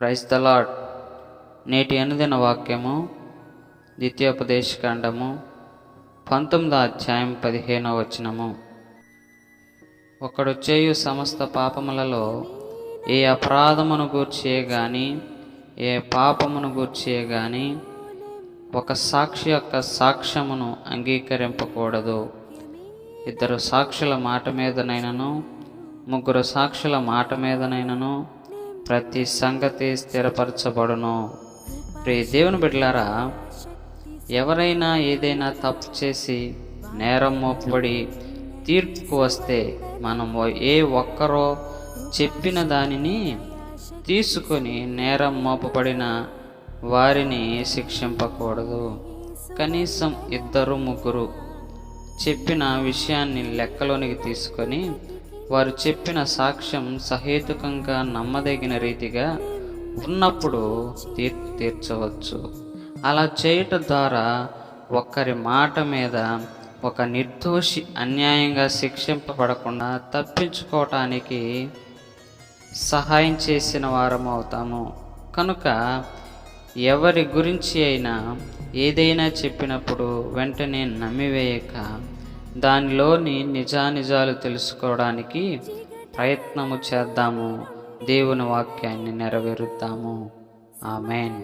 Praise the lord నేటి అనుదిన వాక్యము ద్వితీయోపదేశకాండము పంతొమ్మిదో అధ్యాయం పదిహేనో వచనము. ఒకడు చేయు సమస్త పాపములలో ఏ అపరాధమును గూర్చే గాని ఏ పాపమును గూర్చే గాని ఒక సాక్షి యొక్క సాక్ష్యమును అంగీకరింపకూడదు. ఇద్దరు సాక్షుల మాట మీదనైనను ముగ్గురు సాక్షుల మాట మీదనైనను ప్రతి సంగతి స్థిరపరచబడును. ప్రియ దేవుని బిడ్డలారా ఎవరైనా ఏదైనా తప్పు చేసి నేరం మోపబడి తీర్పుకు వస్తే మనం ఏ ఒక్కరో చెప్పిన దానిని తీసుకొని నేరం మోపబడిన వారిని శిక్షింపకూడదు. కనీసం ఇద్దరు ముగ్గురు చెప్పిన విషయాన్ని లెక్కలోనికి తీసుకొని వారు చెప్పిన సాక్ష్యం సహేతుకంగా నమ్మదగిన రీతిగా ఉన్నప్పుడు తీర్పు తీర్చవచ్చు. అలా చేయటం ద్వారా ఒక్కరి మాట మీద ఒక నిర్దోషి అన్యాయంగా శిక్షింపబడకుండా తప్పించుకోవటానికి సహాయం చేసిన వారం అవుతాము. కనుక ఎవరి గురించి అయినా ఏదైనా చెప్పినప్పుడు వెంటనే నమ్మివేయక దానిలోని నిజానిజాలు తెలుసుకోవడానికి ప్రయత్నము చేద్దాము. దేవుని వాక్యాన్ని నెరవేరుద్దాము. ఆమెన్.